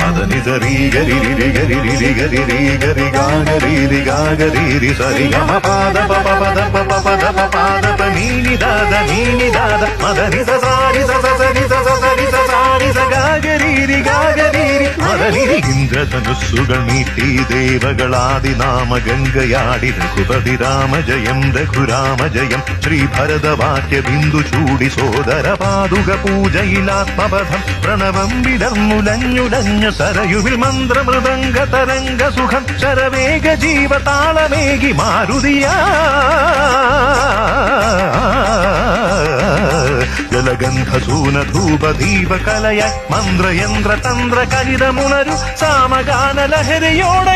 మదని సరి గరి రి గరి రి గరి రి గరి గాగరి రి గాగరి రి సరి గమ పాద ప ప పద ప ప పద నీని దాద నీని దాద మదని సారి స മറലിരിക്കുന്ന ധനുസ്സുകൾ ദേവകളാദി നാമ ഗംഗയാടി രഘുപതി രാമ ജയം രഘുരാമ ജയം ശ്രീ ഭരതവാക്യ ബിന്ദു ചൂടി സോദര പാതുക പൂജയിലാത്മപഥം പ്രണവം വിടർന്നുലഞ്ഞുലഞ്ഞ സരയുവിൽ മന്ത്രമൃദംഗ തരംഗ സുഖം ശരവേഗ ജീവതാളമേകി മാരുതിയാ. మూలగంధసూన ధూప దీప కలయ మంద్రయంద్ర తంద్ర కహిత సామగాన లహరియోడ